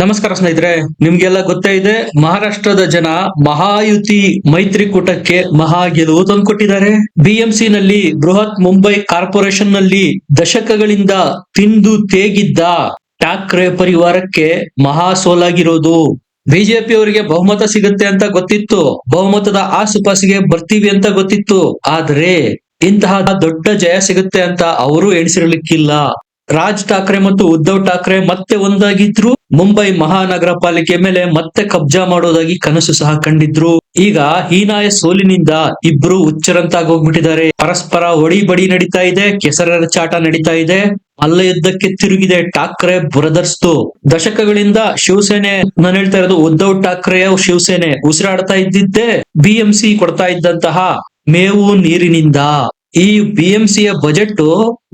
ನಮಸ್ಕಾರ ಸ್ನೇಹಿತರೆ, ನಿಮ್ಗೆಲ್ಲ ಗೊತ್ತೇ ಇದೆ, ಮಹಾರಾಷ್ಟ್ರದ ಜನ ಮಹಾಯುತಿ ಮೈತ್ರಿಕೂಟಕ್ಕೆ ಮಹಾ ಗೆಲುವು ತಂದುಕೊಟ್ಟಿದ್ದಾರೆ. ಬಿಎಂಸಿ ನಲ್ಲಿ ಬೃಹತ್ ಮುಂಬೈ ಕಾರ್ಪೊರೇಷನ್ನಲ್ಲಿ ದಶಕಗಳಿಂದ ತಿಂದು ತೇಗಿದ್ದ ಠಾಕ್ರೆ ಪರಿವಾರಕ್ಕೆ ಮಹಾ ಸೋಲಾಗಿರೋದು. ಬಿಜೆಪಿ ಅವರಿಗೆ ಬಹುಮತ ಸಿಗುತ್ತೆ ಅಂತ ಗೊತ್ತಿತ್ತು, ಬಹುಮತದ ಆಸುಪಾಸಿಗೆ ಬರ್ತೀವಿ ಅಂತ ಗೊತ್ತಿತ್ತು. ಆದ್ರೆ ಇಂತಹ ದೊಡ್ಡ ಜಯ ಸಿಗುತ್ತೆ ಅಂತ ಅವರು ಎಣಿಸಿರ್ಲಿಕ್ಕಿಲ್ಲ. ರಾಜ್ ಠಾಕ್ರೆ ಮತ್ತು ಉದ್ಧವ್ ಠಾಕ್ರೆ ಮತ್ತೆ ಒಂದಾಗಿದ್ರು ಮುಂಬೈ ಮಹಾನಗರ ಪಾಲಿಕೆ ಮೇಲೆ ಮತ್ತೆ ಕಬ್ಜಾ ಮಾಡೋದಾಗಿ ಕನಸು ಸಹ ಕಂಡಿದ್ರು. ಈಗ ಹೀನಾಯ ಸೋಲಿನಿಂದ ಇಬ್ರು ಹುಚ್ಚರಂತಾಗಿ ಹೋಗ್ಬಿಟ್ಟಿದ್ದಾರೆ. ಪರಸ್ಪರ ಒಡಿಬಡಿ ಬಡಿ ನಡೀತಾ ಇದೆ ಕೆಸರರ ಚಾಟ ನಡೀತಾ ಇದೆ. ಮಲ್ಲ ಯುದ್ಧಕ್ಕೆ ತಿರುಗಿದೆ ಠಾಕ್ರೆ ಬ್ರದರ್ಸ್ತು ದಶಕಗಳಿಂದ ಶಿವಸೇನೆ, ನಾನು ಹೇಳ್ತಾ ಇರೋದು ಉದ್ಧವ್ ಠಾಕ್ರೆಯ ಶಿವಸೇನೆ ಉಸಿರಾಡ್ತಾ ಇದ್ದಿದ್ದೇ ಬಿಎಂಸಿ ಕೊಡ್ತಾ ಇದ್ದಂತಹ ಮೇವು ನೀರಿನಿಂದ. ಈ ಬಿಎಂಸಿಯ ಬಜೆಟ್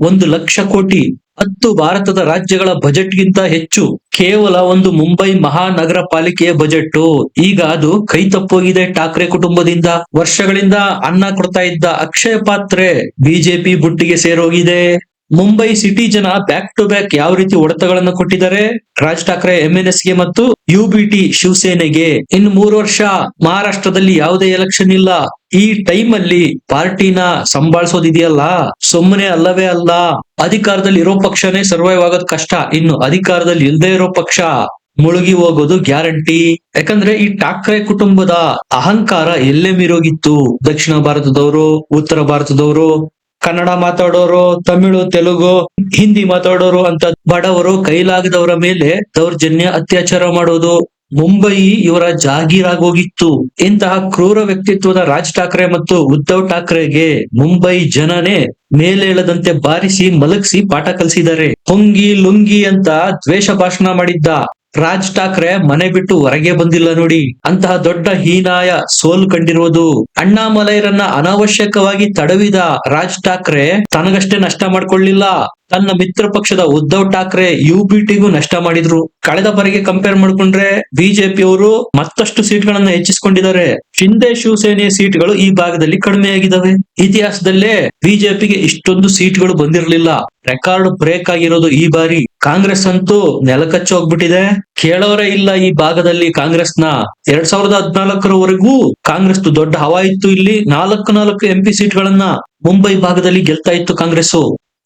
ಒಂದು ಲಕ್ಷ ಕೋಟಿ. ಹತ್ತು ಭಾರತದ ರಾಜ್ಯಗಳ ಬಜೆಟ್ ಗಿಂತ ಹೆಚ್ಚು. ಕೇವಲ ಒಂದು ಮುಂಬೈ ಮಹಾನಗರ ಪಾಲಿಕೆಯ ಬಜೆಟ್ ಈಗ ಅದು ಕೈ ತಪ್ಪೋಗಿದೆ ಠಾಕ್ರೆ ಕುಟುಂಬದಿಂದ. ವರ್ಷಗಳಿಂದ ಅನ್ನ ಕೊಡ್ತಾ ಇದ್ದ ಅಕ್ಷಯ ಪಾತ್ರೆ ಬಿಜೆಪಿ ಬುಟ್ಟಿಗೆ ಸೇರೋಗಿದೆ. ಮುಂಬೈ ಸಿಟಿ ಜನ ಬ್ಯಾಕ್ ಟು ಬ್ಯಾಕ್ ಯಾವ ರೀತಿ ಹೊಡೆತಗಳನ್ನು ಕೊಟ್ಟಿದ್ದಾರೆ? ರಾಜ್ ಠಾಕ್ರೆ ಎಂಎನ್ಎಸ್ಗೆ ಮತ್ತು ಟಿ ಶಿವಸೇನೆಗೆ. ಇನ್ನು ಮೂರು ವರ್ಷ ಮಹಾರಾಷ್ಟ್ರದಲ್ಲಿ ಯಾವುದೇ ಎಲೆಕ್ಷನ್ ಇಲ್ಲ. ಈ ಟೈಮ್ ಅಲ್ಲಿ ಪಾರ್ಟಿನ ಸಂಭಾಳಿಸೋದಿದೆಯಲ್ಲ? ಸುಮ್ಮನೆ ಅಲ್ಲವೇ ಅಲ್ಲ. ಅಧಿಕಾರದಲ್ಲಿ ಇರೋ ಪಕ್ಷನೇ ಸರ್ವೈವ್ ಆಗೋದ್ ಕಷ್ಟ. ಇನ್ನು ಅಧಿಕಾರದಲ್ಲಿ ಇಲ್ಲದೇ ಇರೋ ಪಕ್ಷ ಮುಳುಗಿ ಹೋಗೋದು ಗ್ಯಾರಂಟಿ ಯಾಕಂದ್ರೆ ಈ ಠಾಕ್ರೆ ಕುಟುಂಬದ ಅಹಂಕಾರ ಎಲ್ಲೇ ಮೀರೋಗಿತ್ತು? ದಕ್ಷಿಣ ಭಾರತದವರು, ಉತ್ತರ ಭಾರತದವರು ಕನ್ನಡ ಮಾತಾಡೋರು, ತಮಿಳು, ತೆಲುಗು, ಹಿಂದಿ ಮಾತಾಡೋರು ಅಂತ ಬಡವರು ಕೈಲಾಗದವರ ಮೇಲೆ ದೌರ್ಜನ್ಯ ಅತ್ಯಾಚಾರ ಮಾಡೋದು ಮುಂಬೈ ಇವರ ಜಾಗೀರಾಗೋಗಿತ್ತು. ಇಂತಹ ಕ್ರೂರ ವ್ಯಕ್ತಿತ್ವದ ರಾಜ್ ಠಾಕ್ರೆ ಮತ್ತು ಉದ್ಧವ್ ಠಾಕ್ರೆಗೆ ಮುಂಬೈ ಜನನೇ ಮೇಲೇಳದಂತೆ ಬಾರಿಸಿ ಮಲಗಿಸಿ ಪಾಠ ಕಲಿಸಿದ್ದಾರೆ. ಹೊಂಗಿ ಲುಂಗಿ ಅಂತ ದ್ವೇಷ ಭಾಷಣ ಮಾಡಿದ್ದ ರಾಜ್ ಠಾಕ್ರೆ ಮನೆ ಬಿಟ್ಟು ಹೊರಗೆ ಬಂದಿಲ್ಲ ನೋಡಿ. ಅಂತಹ ದೊಡ್ಡ ಹೀನಾಯ ಸೋಲು ಕಂಡಿರುವುದು ಅಣ್ಣಾಮಲೈರನ್ನ ಅನಾವಶ್ಯಕವಾಗಿ ತಡವಿದ ರಾಜ್ ಠಾಕ್ರೆ ತನಗಷ್ಟೇ ನಷ್ಟ ಮಾಡ್ಕೊಳ್ಳಿಲ್ಲ. ತನ್ನ ಮಿತ್ರ ಪಕ್ಷದ ಉದ್ಧವ್ ಠಾಕ್ರೆ ಯುಬಿಟಿಗೂ ನಷ್ಟ ಮಾಡಿದ್ರು. ಕಳೆದ ಬಾರಿಗೆ ಕಂಪೇರ್ ಮಾಡ್ಕೊಂಡ್ರೆ ಬಿಜೆಪಿ ಅವರು ಮತ್ತಷ್ಟು ಸೀಟ್ ಗಳನ್ನ ಹೆಚ್ಚಿಸಿಕೊಂಡಿದ್ದಾರೆ. ಶಿಂದೆ ಶಿವಸೇನೆ ಸೀಟ್ಗಳು ಈ ಭಾಗದಲ್ಲಿ ಕಡಿಮೆಯಾಗಿದ್ದಾವೆ. ಇತಿಹಾಸದಲ್ಲೇ ಬಿಜೆಪಿಗೆ ಇಷ್ಟೊಂದು ಸೀಟ್ಗಳು ಬಂದಿರಲಿಲ್ಲ. ರೆಕಾರ್ಡ್ ಬ್ರೇಕ್ ಆಗಿರೋದು ಈ ಬಾರಿ. ಕಾಂಗ್ರೆಸ್ ಅಂತೂ ನೆಲಕಚ್ಚು ಹೋಗ್ಬಿಟ್ಟಿದೆ ಕೇಳೋರೇ ಇಲ್ಲ ಈ ಭಾಗದಲ್ಲಿ ಕಾಂಗ್ರೆಸ್ನ. ಎರಡ್ ಸಾವಿರದ ಹದಿನಾಲ್ಕರವರೆಗೂ ಕಾಂಗ್ರೆಸ್ ದೊಡ್ಡ ಹವಾ ಇತ್ತು ಇಲ್ಲಿ. ನಾಲ್ಕು ನಾಲ್ಕು ಎಂಪಿ ಸೀಟ್ಗಳನ್ನ ಮುಂಬೈ ಭಾಗದಲ್ಲಿ ಗೆಲ್ತಾ ಇತ್ತು ಕಾಂಗ್ರೆಸ್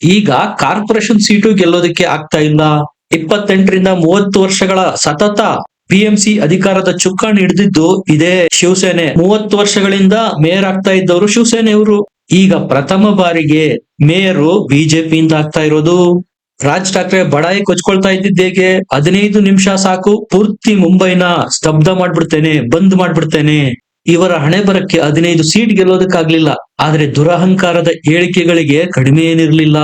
ಈಗ ಕಾರ್ಪೊರೇಷನ್ ಸೀಟು ಗೆಲ್ಲೋದಕ್ಕೆ ಆಗ್ತಾ ಇಲ್ಲ. ಇಪ್ಪತ್ತೆಂಟರಿಂದ ಮೂವತ್ತು ವರ್ಷಗಳ ಸತತ ಪಿಎಂಸಿ ಅಧಿಕಾರದ ಚುಕ್ಕಾಣಿ ಹಿಡಿದಿದ್ದು ಇದೇ ಶಿವಸೇನೆ. ಮೂವತ್ತು ವರ್ಷಗಳಿಂದ ಮೇಯರ್ ಆಗ್ತಾ ಇದ್ದವರು ಶಿವಸೇನೆಯವರು. ಈಗ ಪ್ರಥಮ ಬಾರಿಗೆ ಮೇಯರು ಬಿಜೆಪಿಯಿಂದ ಆಗ್ತಾ ಇರೋದು. ರಾಜ್ ಠಾಕ್ರೆ ಬಡಾಯಿ ಕೊಚ್ಕೊಳ್ತಾ ಇದ್ದಿದ್ದೇಗೆ ಹದಿನೈದು ನಿಮಿಷ ಸಾಕು. ಪೂರ್ತಿ ಮುಂಬೈನ ಸ್ತಬ್ಧ ಮಾಡ್ಬಿಡ್ತೇನೆ, ಬಂದ್ ಮಾಡ್ಬಿಡ್ತೇನೆ. ಇವರ ಹಣೆ ಬರಕ್ಕೆ ಹದಿನೈದು ಸೀಟ್ ಗೆಲ್ಲೋದಕ್ಕಾಗ್ಲಿಲ್ಲ. ಆದ್ರೆ ದುರಹಂಕಾರದ ಹೇಳಿಕೆಗಳಿಗೆ ಕಡಿಮೆ ಏನಿರ್ಲಿಲ್ಲ.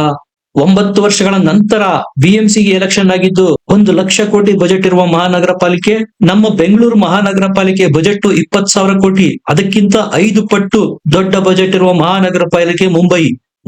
ಒಂಬತ್ತು ವರ್ಷಗಳ ನಂತರ ಬಿಎಂಸಿಗೆ ಎಲೆಕ್ಷನ್ ಆಗಿದ್ದು, ಒಂದು ಲಕ್ಷ ಕೋಟಿ ಬಜೆಟ್ ಇರುವ ಮಹಾನಗರ ಪಾಲಿಕೆ, ನಮ್ಮ ಬೆಂಗಳೂರು ಮಹಾನಗರ ಪಾಲಿಕೆ ಬಜೆಟ್ ಇಪ್ಪತ್ ಸಾವಿರ ಕೋಟಿ. ಅದಕ್ಕಿಂತ ಐದು ಪಟ್ಟು ದೊಡ್ಡ ಬಜೆಟ್ ಇರುವ ಮಹಾನಗರ ಪಾಲಿಕೆ ಮುಂಬೈ.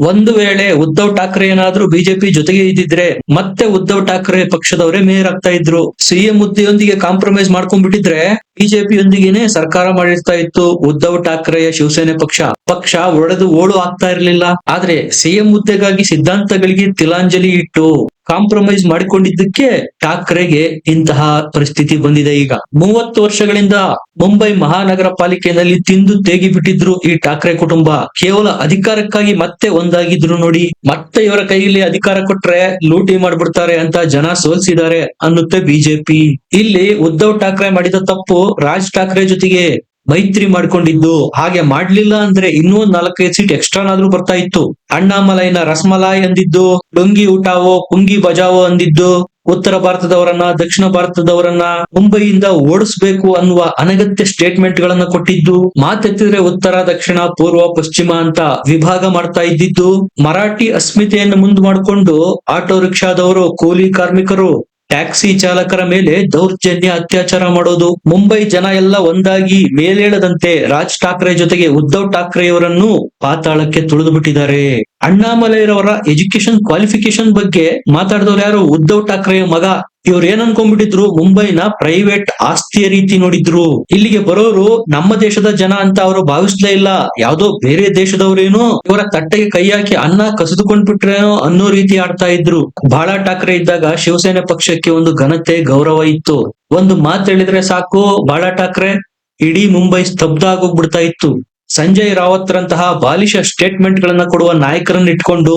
ಒಂದು ವೇಳೆ ಉದ್ಧವ್ ಠಾಕ್ರೆ ಏನಾದ್ರೂ ಬಿಜೆಪಿ ಜೊತೆಗೆ ಇದ್ದಿದ್ರೆ ಮತ್ತೆ ಉದ್ಧವ್ ಠಾಕ್ರೆ ಪಕ್ಷದವರೇ ಮೇಯರ್ ಆಗ್ತಾ ಇದ್ರು. ಸಿಎಂ ಹುದ್ದೆಯೊಂದಿಗೆ ಕಾಂಪ್ರಮೈಸ್ ಮಾಡ್ಕೊಂಡ್ಬಿಟ್ಟಿದ್ರೆ ಬಿಜೆಪಿಯೊಂದಿಗೆನೆ ಸರ್ಕಾರ ಮಾಡಿರ್ತಾ ಇತ್ತು ಉದ್ಧವ್ ಠಾಕ್ರೆಯ ಶಿವಸೇನೆ ಪಕ್ಷ. ಪಕ್ಷ ಒಡೆದು ಓಡು ಆಗ್ತಾ ಇರಲಿಲ್ಲ. ಆದ್ರೆ ಸಿಎಂ ಹುದ್ದೆಗಾಗಿ ಸಿದ್ಧಾಂತಗಳಿಗೆ ತಿಲಾಂಜಲಿ ಇಟ್ಟು ಕಾಂಪ್ರಮೈಸ್ ಮಾಡಿಕೊಂಡಿದ್ದಕ್ಕೆ ಠಾಕ್ರೆಗೆ ಇಂತಹ ಪರಿಸ್ಥಿತಿ ಬಂದಿದೆ ಈಗ. ಮೂವತ್ತು ವರ್ಷಗಳಿಂದ ಮುಂಬೈ ಮಹಾನಗರ ಪಾಲಿಕೆಯಲ್ಲಿ ತಿಂದು ತೇಗಿ ಬಿಟ್ಟಿದ್ರು ಈ ಠಾಕ್ರೆ ಕುಟುಂಬ. ಕೇವಲ ಅಧಿಕಾರಕ್ಕಾಗಿ ಮತ್ತೆ ಒಂದಾಗಿದ್ರು ನೋಡಿ, ಮತ್ತೆ ಇವರ ಕೈಯಲ್ಲಿ ಅಧಿಕಾರ ಕೊಟ್ರೆ ಲೂಟಿ ಮಾಡ್ಬಿಡ್ತಾರೆ ಅಂತ ಜನ ಸೋಲ್ಸಿದ್ದಾರೆ ಅನ್ನುತ್ತೆ ಬಿಜೆಪಿ. ಇಲ್ಲಿ ಉದ್ಧವ್ ಠಾಕ್ರೆ ಮಾಡಿದ ತಪ್ಪು ರಾಜ್ ಠಾಕ್ರೆ ಜೊತೆಗೆ ಮೈತ್ರಿ ಮಾಡ್ಕೊಂಡಿದ್ದು ಹಾಗೆ ಮಾಡ್ಲಿಲ್ಲ ಅಂದ್ರೆ ಇನ್ನೂ ನಾಲ್ಕೈದು ಸೀಟ್ ಎಕ್ಸ್ಟ್ರಾನಾದ್ರೂ ಬರ್ತಾ ಇತ್ತು. ಅಣ್ಣಾಮಲೈನ ರಸ್ಮಲಾಯ್ ಅಂದಿದ್ದು, ಡೊಂಗಿ ಊಟಾವೋ, ಕುಂಗಿ ಬಜಾವೋ ಅಂದಿದ್ದು, ಉತ್ತರ ಭಾರತದವರನ್ನ, ದಕ್ಷಿಣ ಭಾರತದವರನ್ನ ಮುಂಬೈಯಿಂದ ಓಡಿಸ್ಬೇಕು ಅನ್ನುವ ಅನಗತ್ಯ ಸ್ಟೇಟ್ಮೆಂಟ್ ಗಳನ್ನ ಕೊಟ್ಟಿದ್ದು, ಮಾತೆತ್ತಿದ್ರೆ ಉತ್ತರ, ದಕ್ಷಿಣ, ಪೂರ್ವ, ಪಶ್ಚಿಮ ಅಂತ ವಿಭಾಗ ಮಾಡ್ತಾ ಇದ್ದಿದ್ದು, ಮರಾಠಿ ಅಸ್ಮಿತೆಯನ್ನು ಮುಂದ್ ಮಾಡಿಕೊಂಡು ಆಟೋ ರಿಕ್ಷಾದವರು, ಕೂಲಿ ಕಾರ್ಮಿಕರು ಟ್ಯಾಕ್ಸಿ ಚಾಲಕರ ಮೇಲೆ ದೌರ್ಜನ್ಯ ಅತ್ಯಾಚಾರ ಮಾಡೋದು, ಮುಂಬೈ ಜನ ಎಲ್ಲ ಒಂದಾಗಿ ಮೇಲೇಳದಂತೆ ರಾಜ್ ಠಾಕ್ರೆ ಜೊತೆಗೆ ಉದ್ಧವ್ ಠಾಕ್ರೆಯವರನ್ನು ಪಾತಾಳಕ್ಕೆ ತುಳಿದು ಬಿಟ್ಟಿದ್ದಾರೆ ಅಣ್ಣಾಮಲೈರವರ ಎಜುಕೇಶನ್ ಕ್ವಾಲಿಫಿಕೇಶನ್ ಬಗ್ಗೆ ಮಾತಾಡಿದವ್ರು ಯಾರು? ಉದ್ಧವ್ ಠಾಕ್ರೆ ಮಗ. ಇವ್ರು ಏನ್ ಅನ್ಕೊಂಡ್ಬಿಟ್ಟಿದ್ರು? ಮುಂಬೈನ ಪ್ರೈವೇಟ್ ಆಸ್ತಿಯ ರೀತಿ ನೋಡಿದ್ರು. ಇಲ್ಲಿಗೆ ಬರೋರು ನಮ್ಮ ದೇಶದ ಜನ ಅಂತ ಅವರು ಭಾವಿಸ್ಲೇ ಇಲ್ಲ. ಯಾವ್ದೋ ಬೇರೆ ದೇಶದವ್ರೇನು ಇವರ ತಟ್ಟೆಗೆ ಕೈ ಹಾಕಿ ಅನ್ನ ಕಸಿದುಕೊಂಡ್ಬಿಟ್ರೇನೋ ಅನ್ನೋ ರೀತಿ ಆಡ್ತಾ ಇದ್ರು. ಬಾಳ ಠಾಕ್ರೆ ಇದ್ದಾಗ ಶಿವಸೇನೆ ಪಕ್ಷಕ್ಕೆ ಒಂದು ಘನತೆ, ಗೌರವ ಇತ್ತು. ಒಂದು ಮಾತು ಹೇಳಿದ್ರೆ ಸಾಕು, ಬಾಳ ಠಾಕ್ರೆ. ಇಡೀ ಮುಂಬೈ ಸ್ತಬ್ಧ ಆಗೋಗ್ಬಿಡ್ತಾ ಇತ್ತು. ಸಂಜಯ್ ರಾವತ್ ರಂತಹ ಬಾಲಿಶ ಸ್ಟೇಟ್ಮೆಂಟ್ ಗಳನ್ನ ಕೊಡುವ ನಾಯಕರನ್ನ ಇಟ್ಕೊಂಡು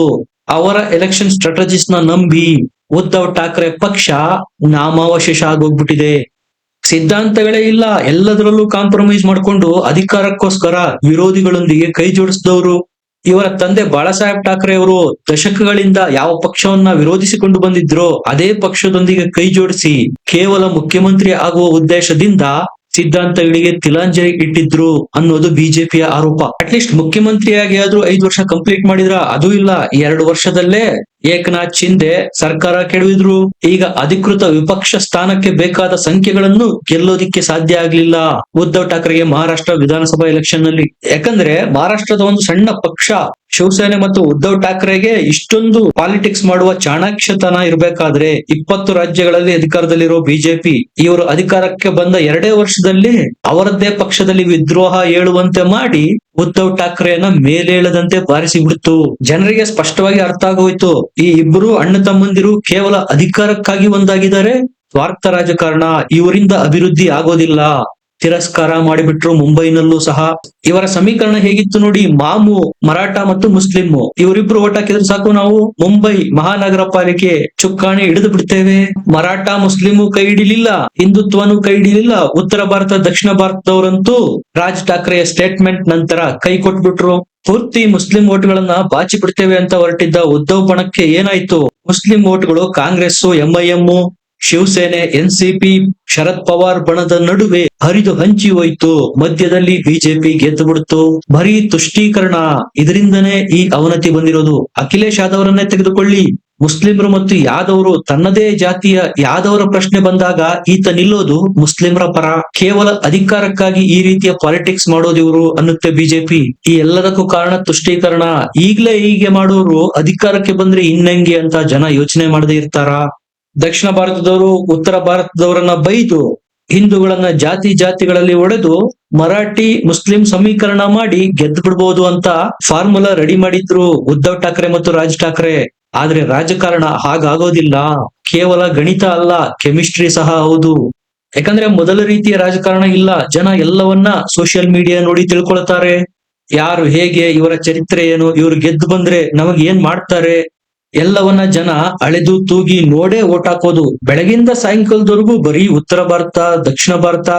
ಅವರ ಎಲೆಕ್ಷನ್ ಸ್ಟ್ರಾಟಜಿಸ್ನ ನಂಬಿ ಉದ್ಧವ್ ಠಾಕ್ರೆ ಪಕ್ಷ ನಾಮಾವಶೇಷ ಆಗೋಗ್ಬಿಟ್ಟಿದೆ. ಸಿದ್ಧಾಂತಗಳೇ ಇಲ್ಲ, ಎಲ್ಲದರಲ್ಲೂ ಕಾಂಪ್ರಮೈಸ್ ಮಾಡ್ಕೊಂಡು ಅಧಿಕಾರಕ್ಕೋಸ್ಕರ ವಿರೋಧಿಗಳೊಂದಿಗೆ ಕೈ ಜೋಡಿಸಿದವರು. ಇವರ ತಂದೆ ಬಾಳಸಾಹೇಬ್ ಠಾಕ್ರೆ ಅವರು ದಶಕಗಳಿಂದ ಯಾವ ಪಕ್ಷವನ್ನ ವಿರೋಧಿಸಿಕೊಂಡು ಬಂದಿದ್ರೋ, ಅದೇ ಪಕ್ಷದೊಂದಿಗೆ ಕೈ ಜೋಡಿಸಿ ಕೇವಲ ಮುಖ್ಯಮಂತ್ರಿ ಆಗುವ ಉದ್ದೇಶದಿಂದ ಸಿದ್ಧಾಂತಗಳಿಗೆ ತಿಲಾಂಜಲಿ ಇಟ್ಟಿದ್ರು ಅನ್ನೋದು ಬಿಜೆಪಿಯ ಆರೋಪ. ಅಟ್ಲೀಸ್ಟ್ ಮುಖ್ಯಮಂತ್ರಿಯಾಗಿ ಆದ್ರೂ ಐದು ವರ್ಷ ಕಂಪ್ಲೀಟ್ ಮಾಡಿದ್ರ? ಅದು ಇಲ್ಲ. ಎರಡು ವರ್ಷದಲ್ಲೇ ಏಕನಾಥ್ ಶಿಂದೆ ಸರ್ಕಾರ ಕೆಡವಿದ್ರು. ಈಗ ಅಧಿಕೃತ ವಿಪಕ್ಷ ಸ್ಥಾನಕ್ಕೆ ಬೇಕಾದ ಸಂಖ್ಯೆಗಳನ್ನು ಗೆಲ್ಲೋದಿಕ್ಕೆ ಸಾಧ್ಯ ಆಗ್ಲಿಲ್ಲ. ಉದ್ಧವ್ ಠಾಕ್ರೆಗೆ ಮಹಾರಾಷ್ಟ್ರ ವಿಧಾನಸಭಾ ಎಲೆಕ್ಷನ್ನಲ್ಲಿ ಯಾಕಂದ್ರೆ ಮಹಾರಾಷ್ಟ್ರದ ಒಂದು ಸಣ್ಣ ಪಕ್ಷ ಶಿವಸೇನೆ ಮತ್ತು ಉದ್ಧವ್ ಠಾಕ್ರೆಗೆ ಇಷ್ಟೊಂದು ಪಾಲಿಟಿಕ್ಸ್ ಮಾಡುವ ಚಾಣಾಕ್ಷತನ ಇರಬೇಕಾದ್ರೆ ಇಪ್ಪತ್ತು ರಾಜ್ಯಗಳಲ್ಲಿ ಅಧಿಕಾರದಲ್ಲಿರೋ ಬಿಜೆಪಿ ಇವರು ಅಧಿಕಾರಕ್ಕೆ ಬಂದ ಎರಡೇ ವರ್ಷದಲ್ಲಿ ಅವರದ್ದೇ ಪಕ್ಷದಲ್ಲಿ ವಿದ್ರೋಹ ಹೇಳುವಂತೆ ಮಾಡಿ ಉದ್ಧವ್ ಠಾಕ್ರೆಯನ್ನ ಮೇಲೇಳದಂತೆ ಬಾರಿಸಿ ಬಿಡ್ತು ಜನರಿಗೆ ಸ್ಪಷ್ಟವಾಗಿ ಅರ್ಥ ಆಗೋಯ್ತು. ಈ ಇಬ್ಬರು ಅಣ್ಣ ತಮ್ಮಂದಿರು ಕೇವಲ ಅಧಿಕಾರಕ್ಕಾಗಿ ಒಂದಾಗಿದ್ದಾರೆ. ಸ್ವಾರ್ಥ ರಾಜಕಾರಣ ಇವರಿಂದ ಅಭಿವೃದ್ಧಿ ಆಗೋದಿಲ್ಲ. ತಿರಸ್ಕಾರ ಮಾಡಿಬಿಟ್ರು ಮುಂಬೈನಲ್ಲೂ ಸಹ. ಇವರ ಸಮೀಕರಣ ಹೇಗಿತ್ತು ನೋಡಿ, ಮಾಮು, ಮರಾಠ ಮತ್ತು ಮುಸ್ಲಿಂ ಇವರಿಬ್ರು ಓಟ್ ಹಾಕಿದ್ರೆ ಸಾಕು ನಾವು. ಮುಂಬೈ ಮಹಾನಗರ ಪಾಲಿಕೆ ಚುಕ್ಕಾಣಿ ಹಿಡಿದು ಬಿಡ್ತೇವೆ. ಮರಾಠ, ಮುಸ್ಲಿಮು ಕೈ ಹಿಡಿಲಿಲ್ಲ. ಹಿಂದುತ್ವನು ಕೈ ಹಿಡಿಲಿಲ್ಲ. ಉತ್ತರ ಭಾರತ, ದಕ್ಷಿಣ ಭಾರತದವರಂತೂ ರಾಜ್ ಠಾಕ್ರೆಯ ಸ್ಟೇಟ್ಮೆಂಟ್ ನಂತರ ಕೈ ಕೊಟ್ಬಿಟ್ರು. ಪೂರ್ತಿ ಮುಸ್ಲಿಂ ಓಟ್ಗಳನ್ನ ಬಾಚಿ ಬಿಡ್ತೇವೆ ಅಂತ ಹೊರಟಿದ್ದ ಉದ್ಧವ್ ಬಣಕ್ಕೆ ಏನಾಯ್ತು? ಮುಸ್ಲಿಂ ಓಟ್ಗಳು ಕಾಂಗ್ರೆಸ್ ಎಂಐಎಂ ಶಿವಸೇನೆ, ಎನ್ಸಿಪಿ, ಶರದ್ ಪವಾರ್ ಬಣದ ನಡುವೆ ಹರಿದು ಹಂಚಿ ಹೋಯ್ತು. ಮಧ್ಯದಲ್ಲಿ ಬಿಜೆಪಿ ಗೆದ್ದು ಬಿಡ್ತು ಬರೀ ತುಷ್ಟೀಕರಣ. ಇದರಿಂದನೇ ಈ ಅವನತಿ ಬಂದಿರೋದು. ಅಖಿಲೇಶ್ ಯಾದವರನ್ನೇ ತೆಗೆದುಕೊಳ್ಳಿ. ಮುಸ್ಲಿಮರು ಮತ್ತು ಯಾದವರು ತನ್ನದೇ ಜಾತಿಯ ಯಾದವರ ಪ್ರಶ್ನೆ ಬಂದಾಗ ಈತ ನಿಲ್ಲೋದು ಮುಸ್ಲಿಮರ ಪರ. ಕೇವಲ ಅಧಿಕಾರಕ್ಕಾಗಿ ಈ ರೀತಿಯ ಪಾಲಿಟಿಕ್ಸ್ ಮಾಡೋದು ಇವರು ಅನ್ನುತ್ತೆ ಬಿಜೆಪಿ. ಈ ಎಲ್ಲದಕ್ಕೂ ಕಾರಣ ತುಷ್ಟೀಕರಣ. ಈಗ್ಲೇ ಹೀಗೆ ಮಾಡೋರು ಅಧಿಕಾರಕ್ಕೆ ಬಂದ್ರೆ ಇನ್ನಂಗೆ ಅಂತ ಜನ ಯೋಚನೆ ಮಾಡದೇ ಇರ್ತಾರಾ? ದಕ್ಷಿಣ ಭಾರತದವರು, ಉತ್ತರ ಭಾರತದವರನ್ನ ಬೈದು, ಹಿಂದೂಗಳನ್ನ ಜಾತಿ ಜಾತಿಗಳಲ್ಲಿ ಒಡೆದು ಮರಾಠಿ ಮುಸ್ಲಿಂ ಸಮೀಕರಣ ಮಾಡಿ ಗೆದ್ದು ಬಿಡ್ಬೋದು ಅಂತ ಫಾರ್ಮುಲಾ ರೆಡಿ ಮಾಡಿದ್ರು ಉದ್ಧವ್ ಠಾಕ್ರೆ ಮತ್ತು ರಾಜ್ ಠಾಕ್ರೆ. ಆದ್ರೆ ರಾಜಕಾರಣ ಹಾಗಾಗೋದಿಲ್ಲ. ಕೇವಲ ಗಣಿತ ಅಲ್ಲ, ಕೆಮಿಸ್ಟ್ರಿ ಸಹ ಹೌದು. ಯಾಕಂದ್ರೆ ಮೊದಲ ರೀತಿಯ ರಾಜಕಾರಣ ಇಲ್ಲ. ಜನ ಎಲ್ಲವನ್ನ ಸೋಷಿಯಲ್ ಮೀಡಿಯಾ ನೋಡಿ ತಿಳ್ಕೊಳ್ತಾರೆ. ಯಾರು ಹೇಗೆ, ಇವರ ಚರಿತ್ರೆ ಏನು, ಇವ್ರು ಗೆದ್ದು ಬಂದ್ರೆ ನಮಗೆ ಏನ್ ಮಾಡ್ತಾರೆ? ಎಲ್ಲವನ್ನ ಜನ ಅಳೆದು ತೂಗಿ ನೋಡೇ ಓಟ್ ಹಾಕೋದು. ಬೆಳಗಿಂದ ಸಾಯಂಕಾಲದವರೆಗೂ ಬರೀ ಉತ್ತರ ಭಾರತ, ದಕ್ಷಿಣ ಭಾರತ,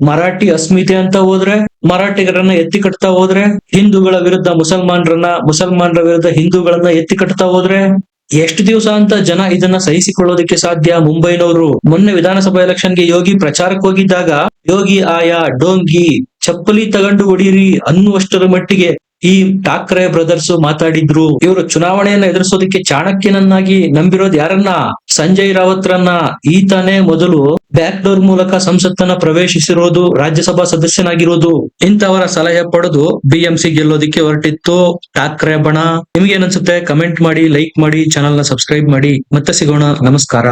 ಮರಾಠಿ ಅಸ್ಮಿತೆ ಅಂತ ಹೋದ್ರೆ ಮರಾಠಿಗರನ್ನ ಎತ್ತಿ ಕಟ್ತಾ ಹೋದ್ರೆ ಹಿಂದೂಗಳ ವಿರುದ್ಧ ಮುಸಲ್ಮಾನರನ್ನ, ಮುಸಲ್ಮಾನರ ವಿರುದ್ಧ ಹಿಂದೂಗಳನ್ನ ಎತ್ತಿ ಕಟ್ತಾ ಹೋದ್ರೆ ಎಷ್ಟು ದಿವಸ ಅಂತ ಜನ ಇದನ್ನ ಸಹಿಸಿಕೊಳ್ಳೋದಕ್ಕೆ ಸಾಧ್ಯ? ಮುಂಬೈನವರು ಮೊನ್ನೆ ವಿಧಾನಸಭಾ ಎಲೆಕ್ಷನ್ಗೆ ಯೋಗಿ ಪ್ರಚಾರಕ್ಕೆ ಹೋಗಿದ್ದಾಗ, ಯೋಗಿ ಆಯಾ ಡೋಂಗಿ, ಚಪ್ಪಲಿ ತಗೊಂಡು ಹೊಡೀರಿ ಅನ್ನುವಷ್ಟರ ಮಟ್ಟಿಗೆ ಈ ಠಾಕ್ರೆ ಬ್ರದರ್ಸ್ ಮಾತಾಡಿದ್ರು, ಇವರು ಚುನಾವಣೆಯನ್ನ ಎದುರಿಸೋದಕ್ಕೆ ಚಾಣಕ್ಯನನ್ನಾಗಿ ನಂಬಿರೋದು ಯಾರನ್ನ? ಸಂಜಯ್ ರಾವತ್ರನ್ನ. ಈತನೇ ಮೊದಲು ಬ್ಯಾಕ್ ಡೋರ್ ಮೂಲಕ ಸಂಸತ್ತನ್ನ ಪ್ರವೇಶಿಸಿರೋದು, ರಾಜ್ಯಸಭಾ ಸದಸ್ಯನಾಗಿರೋದು. ಇಂಥವರ ಸಲಹೆ ಪಡೆದು ಬಿಎಂಸಿ ಗೆಲ್ಲೋದಿಕ್ಕೆ ಹೊರಟಿತ್ತು. ಠಾಕ್ರೆ ಬಣ. ನಿಮ್ಗೆ ಏನನ್ಸುತ್ತೆ ಕಮೆಂಟ್ ಮಾಡಿ, ಲೈಕ್ ಮಾಡಿ ಚಾನಲ್ನ ಸಬ್ಸ್ಕ್ರೈಬ್ ಮಾಡಿ. ಮತ್ತೆ ಸಿಗೋಣ. ನಮಸ್ಕಾರ.